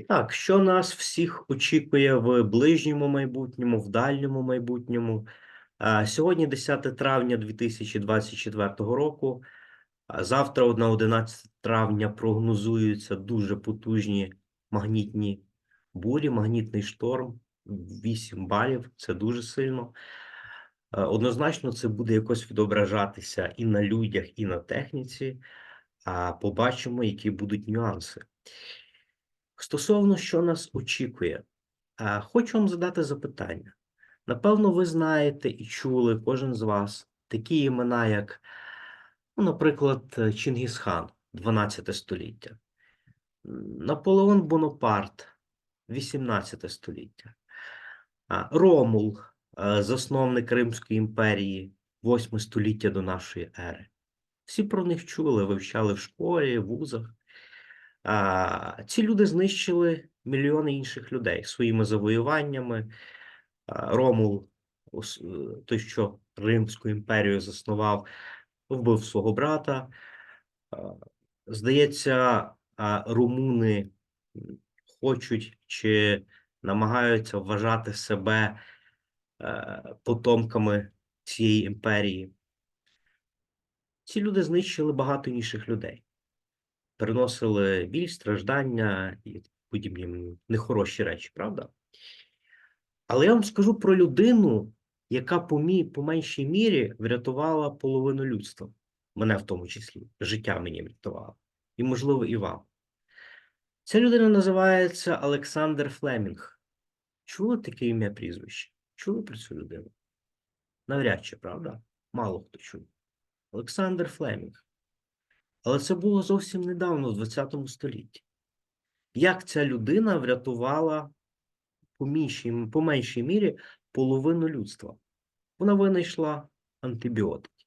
І так, що нас всіх очікує в ближньому майбутньому, в дальньому майбутньому? Сьогодні 10 травня 2024 року. Завтра на 11 травня прогнозуються дуже потужні магнітні бурі, магнітний шторм 8 балів. Це дуже сильно. Однозначно, це буде якось відображатися і на людях, і на техніці. А побачимо, які будуть нюанси. Стосовно що нас очікує, хочу вам задати запитання. Напевно, ви знаєте і чули кожен з вас такі імена, як, ну, наприклад, Чингісхан, 12 століття, Наполеон Бонапарт, 18 століття, Ромул, е, засновник Римської імперії, 8 століття до нашої ери. Всі про них чули, вивчали в школі, в вузах. А, ці люди знищили мільйони інших людей своїми завоюваннями. Ромул, е, той, що Римську імперію заснував, вбив свого брата. Здається, румуни хочуть чи намагаються вважати себе е, потомками цієї імперії. Ці люди знищили багато інших людей переносили біль, страждання і подібні нехороші речі, правда? Але я вам скажу про людину, яка по, мі, по меншій мірі врятувала половину людства, мене в тому числі, життя мені врятувала, і, можливо, і вам. Ця людина називається Олександр Флемінг. Чули таке ім'я прізвище? Чули про цю людину? Навряд чи, правда? Мало хто чув. Олександр Флемінг. Але це було зовсім недавно, в 20 столітті. Як ця людина врятувала по, меншій, по меншій мірі половину людства? Вона винайшла антибіотики.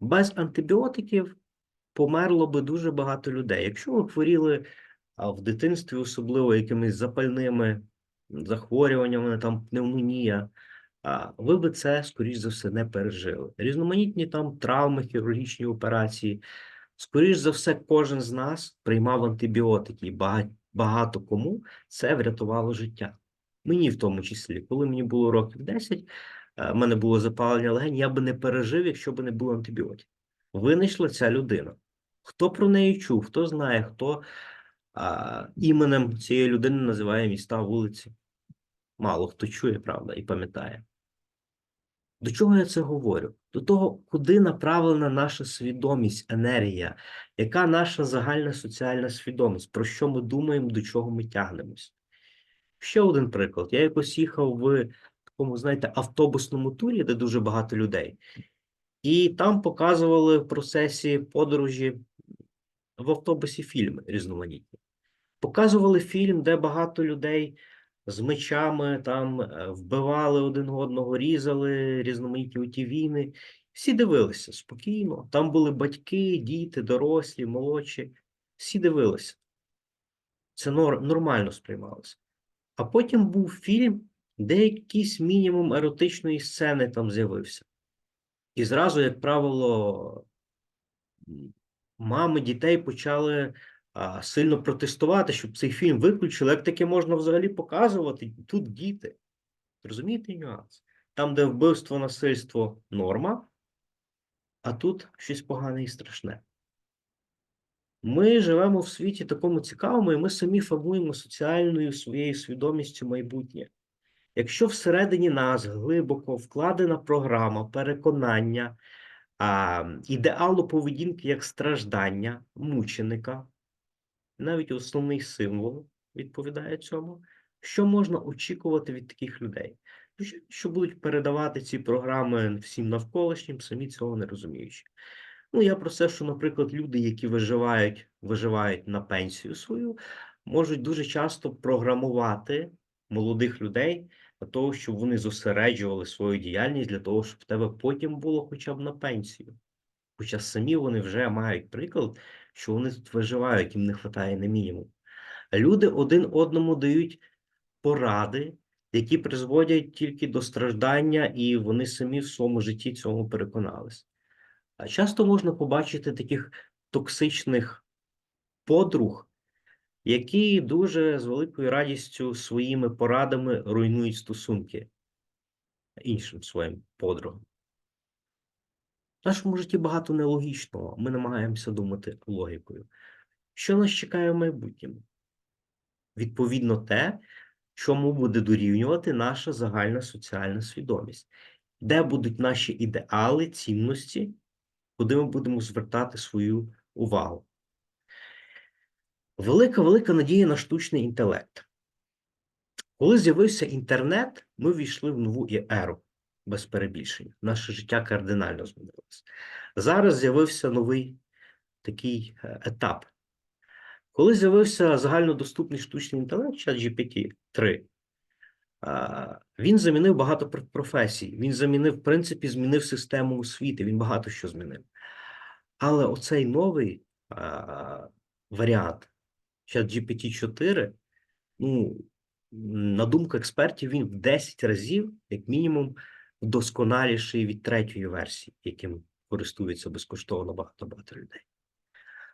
Без антибіотиків померло би дуже багато людей. Якщо ви хворіли в дитинстві, особливо якимись запальними захворюваннями, там пневмонія, ви би це, скоріш за все, не пережили. Різноманітні там травми, хірургічні операції. Скоріш за все, кожен з нас приймав антибіотики, і багато, кому це врятувало життя. Мені в тому числі, коли мені було років 10, е, в мене було запалення легень, я би не пережив, якщо б не було антибіотиків. Винайшла ця людина. Хто про неї чув, хто знає, хто а, іменем цієї людини називає міста вулиці. Мало хто чує, правда, і пам'ятає. До чого я це говорю? До того, куди направлена наша свідомість, енергія, яка наша загальна соціальна свідомість, про що ми думаємо, до чого ми тягнемось. Ще один приклад. Я якось їхав в такому, знаєте, автобусному турі, де дуже багато людей, і там показували в процесі подорожі в автобусі фільми різноманітні. Показували фільм, де багато людей з мечами там е, вбивали один одного, різали різноманітні ті війни. Всі дивилися спокійно. Там були батьки, діти, дорослі, молодші. Всі дивилися. Це нормально сприймалося. А потім був фільм, де якийсь мінімум еротичної сцени там з'явився. І зразу, як правило, мами дітей почали сильно протестувати, щоб цей фільм виключили. Як таке можна взагалі показувати? Тут діти. Розумієте нюанс? Там, де вбивство, насильство норма, а тут щось погане і страшне. Ми живемо в світі такому цікавому, і ми самі формуємо соціальною своєю свідомістю майбутнє. Якщо всередині нас глибоко вкладена програма, переконання, а, ідеалу поведінки як страждання, мученика, навіть основний символ відповідає цьому, що можна очікувати від таких людей? Що- будуть передавати ці програми всім навколишнім, самі цього не розуміючи. Ну, я про це, що, наприклад, люди, які виживають, виживають на пенсію свою, можуть дуже часто програмувати молодих людей для того, щоб вони зосереджували свою діяльність для того, щоб в тебе потім було хоча б на пенсію. Хоча самі вони вже мають приклад, що вони тут виживають, їм не вистачає на мінімум. Люди один одному дають поради, які призводять тільки до страждання, і вони самі в своєму житті цьому переконались. А часто можна побачити таких токсичних подруг, які дуже з великою радістю своїми порадами руйнують стосунки іншим своїм подругам. В нашому житті багато нелогічного. Ми намагаємося думати логікою. Що нас чекає в майбутньому? Відповідно, те, чому буде дорівнювати наша загальна соціальна свідомість, де будуть наші ідеали, цінності, куди ми будемо звертати свою увагу. Велика велика надія на штучний інтелект. Коли з'явився інтернет, ми ввійшли в нову еру без перебільшення. Наше життя кардинально змінилося. Зараз з'явився новий такий е, етап. Коли з'явився загальнодоступний штучний інтелект, ChatGPT 3, він замінив багато професій. Він замінив, в принципі, змінив систему освіти, він багато що змінив. Але оцей новий варіант, ChatGPT 4, ну, на думку експертів, він в 10 разів, як мінімум, вдосконаліший від третьої версії, яким користується безкоштовно багато-багато людей.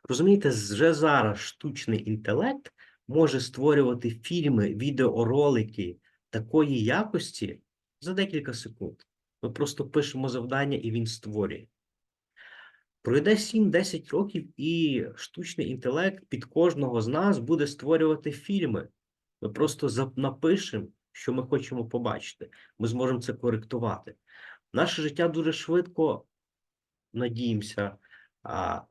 Розумієте, вже зараз штучний інтелект може створювати фільми, відеоролики такої якості за декілька секунд. Ми просто пишемо завдання, і він створює. Пройде 7-10 років, і штучний інтелект під кожного з нас буде створювати фільми. Ми просто напишемо, що ми хочемо побачити. Ми зможемо це коректувати. Наше життя дуже швидко, надіємося,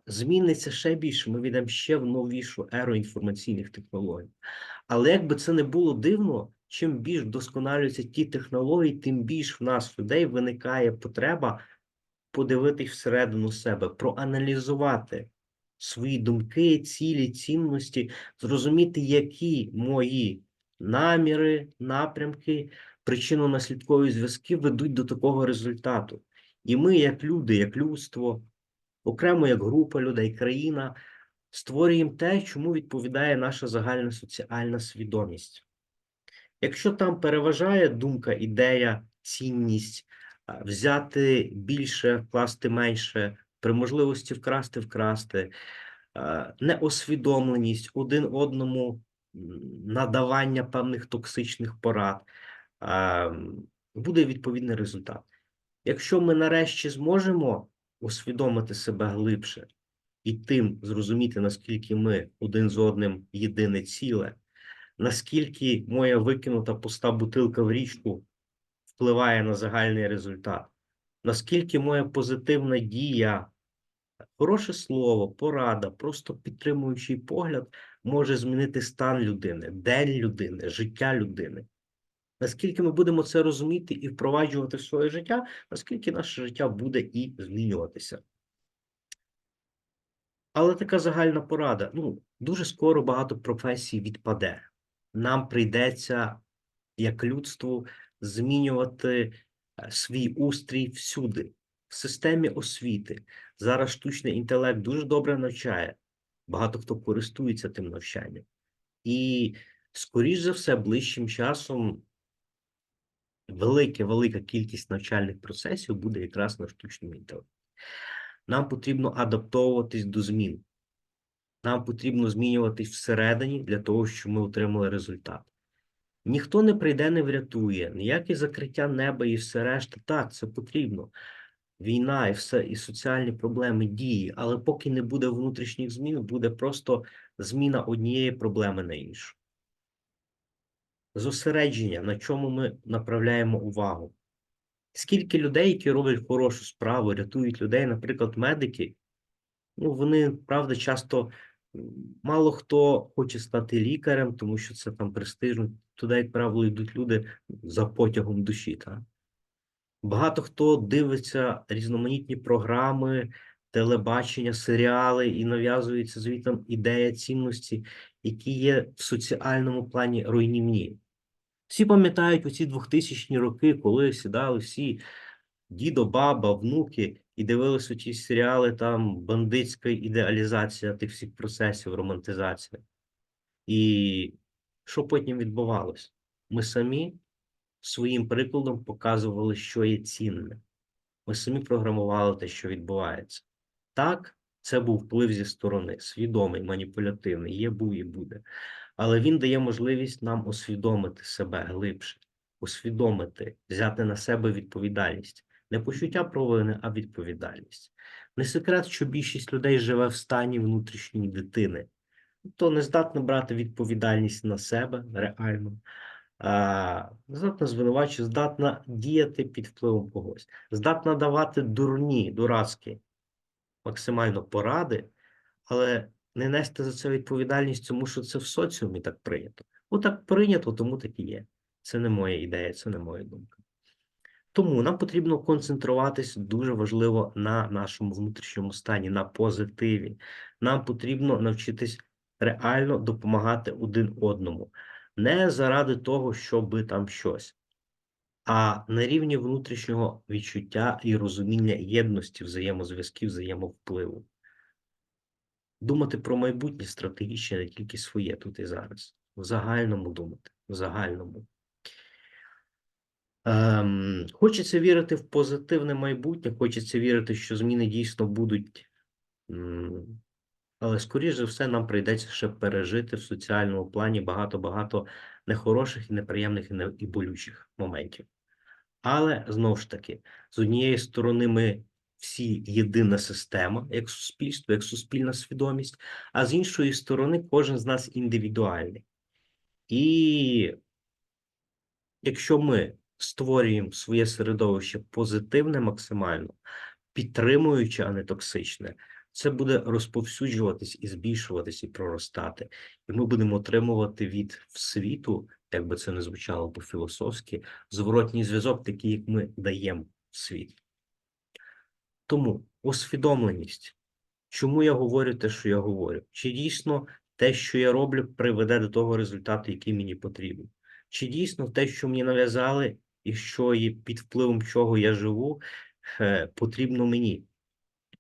зміниться ще більше. Ми війдемо ще в новішу еру інформаційних технологій. Але якби це не було дивно, чим більш вдосконалюються ті технології, тим більш в нас людей виникає потреба подивитись всередину себе, проаналізувати свої думки, цілі, цінності, зрозуміти, які мої наміри, напрямки, причинно-наслідкові зв'язки ведуть до такого результату. І ми, як люди, як людство, окремо як група людей, країна, створюємо те, чому відповідає наша загальна соціальна свідомість. Якщо там переважає думка, ідея, цінність, взяти більше, вкласти менше, при можливості вкрасти, вкрасти, неосвідомленість один одному надавання певних токсичних порад, буде відповідний результат. Якщо ми нарешті зможемо усвідомити себе глибше і тим зрозуміти, наскільки ми один з одним єдине ціле, наскільки моя викинута пуста бутилка в річку впливає на загальний результат, наскільки моя позитивна дія, хороше слово, порада, просто підтримуючий погляд може змінити стан людини, день людини, життя людини. Наскільки ми будемо це розуміти і впроваджувати в своє життя, наскільки наше життя буде і змінюватися. Але така загальна порада. Ну, дуже скоро багато професій відпаде. Нам прийдеться, як людству, змінювати е, свій устрій всюди, в системі освіти. Зараз штучний інтелект дуже добре навчає. Багато хто користується тим навчанням. І, скоріш за все, ближчим часом велика велика кількість навчальних процесів буде якраз на штучному інтелекті. Нам потрібно адаптовуватись до змін. Нам потрібно змінюватись всередині для того, щоб ми отримали результат. Ніхто не прийде, не врятує, ніяке закриття неба і все решта. Так, це потрібно. Війна і все, і соціальні проблеми дії, але поки не буде внутрішніх змін, буде просто зміна однієї проблеми на іншу зосередження, на чому ми направляємо увагу. Скільки людей, які роблять хорошу справу, рятують людей, наприклад, медики, ну, вони, правда, часто мало хто хоче стати лікарем, тому що це там престижно. Туди, як правило, йдуть люди за потягом душі. Так? Багато хто дивиться різноманітні програми, телебачення, серіали і нав'язується звітом ідея цінності, які є в соціальному плані руйнівні. Всі пам'ятають оці 2000-ні роки, коли сідали всі дідо, баба, внуки і дивилися ті серіали, там бандитська ідеалізація тих всіх процесів, романтизація. І що потім відбувалося? Ми самі своїм прикладом показували, що є цінне. Ми самі програмували те, що відбувається. Так, Це був вплив зі сторони, свідомий, маніпулятивний, є, був і буде. Але він дає можливість нам усвідомити себе глибше, усвідомити, взяти на себе відповідальність. Не почуття провини, а відповідальність. Не секрет, що більшість людей живе в стані внутрішньої дитини, то не здатна брати відповідальність на себе реально, здатна звинувачувати, здатна діяти під впливом когось, здатна давати дурні, дурацькі, максимально поради, але не нести за це відповідальність, тому що це в соціумі так прийнято. Отак прийнято, тому так і є. Це не моя ідея, це не моя думка. Тому нам потрібно концентруватись дуже важливо на нашому внутрішньому стані, на позитиві. Нам потрібно навчитись реально допомагати один одному, не заради того, щоб там щось, а на рівні внутрішнього відчуття і розуміння єдності, взаємозв'язків, взаємовпливу. Думати про майбутнє стратегічне, не тільки своє тут і зараз. В загальному думати, в загальному. Ем, хочеться вірити в позитивне майбутнє, хочеться вірити, що зміни дійсно будуть. Але, скоріш за все, нам прийдеться ще пережити в соціальному плані багато-багато нехороших і неприємних і, не, і болючих моментів. Але знову ж таки, з однієї сторони, ми всі єдина система, як суспільство, як суспільна свідомість, а з іншої сторони, кожен з нас індивідуальний. І якщо ми створюємо своє середовище позитивне максимально, підтримуючи, а не токсичне, це буде розповсюджуватись і збільшуватись, і проростати. І ми будемо отримувати від світу, як би це не звучало по-філософськи, зворотній зв'язок, такий, як ми даємо в світ. Тому усвідомленість, чому я говорю те, що я говорю, чи дійсно те, що я роблю, приведе до того результату, який мені потрібен, чи дійсно те, що мені нав'язали, і що є під впливом чого я живу, е, потрібно мені,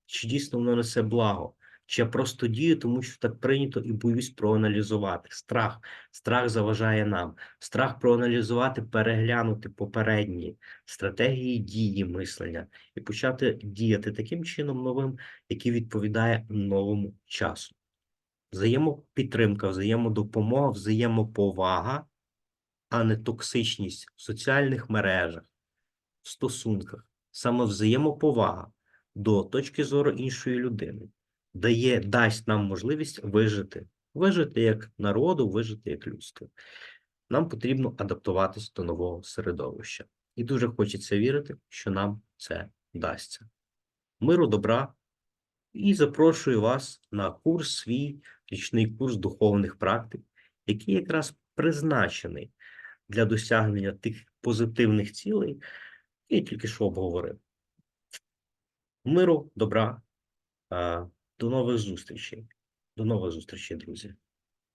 чи дійсно воно несе благо, чи я просто дію, тому що так прийнято і боюсь проаналізувати. Страх. Страх заважає нам. Страх проаналізувати, переглянути попередні стратегії дії мислення і почати діяти таким чином новим, який відповідає новому часу. Взаємопідтримка, взаємодопомога, взаємоповага, а не токсичність в соціальних мережах, в стосунках, саме взаємоповага до точки зору іншої людини дає, дасть нам можливість вижити, вижити як народу, вижити як людство. Нам потрібно адаптуватись до нового середовища. І дуже хочеться вірити, що нам це вдасться. Миру, добра і запрошую вас на курс, свій річний курс духовних практик, який якраз призначений для досягнення тих позитивних цілей, які я тільки що обговорив. Миру, добра, до нових зустрічей. До нових зустрічей, друзі.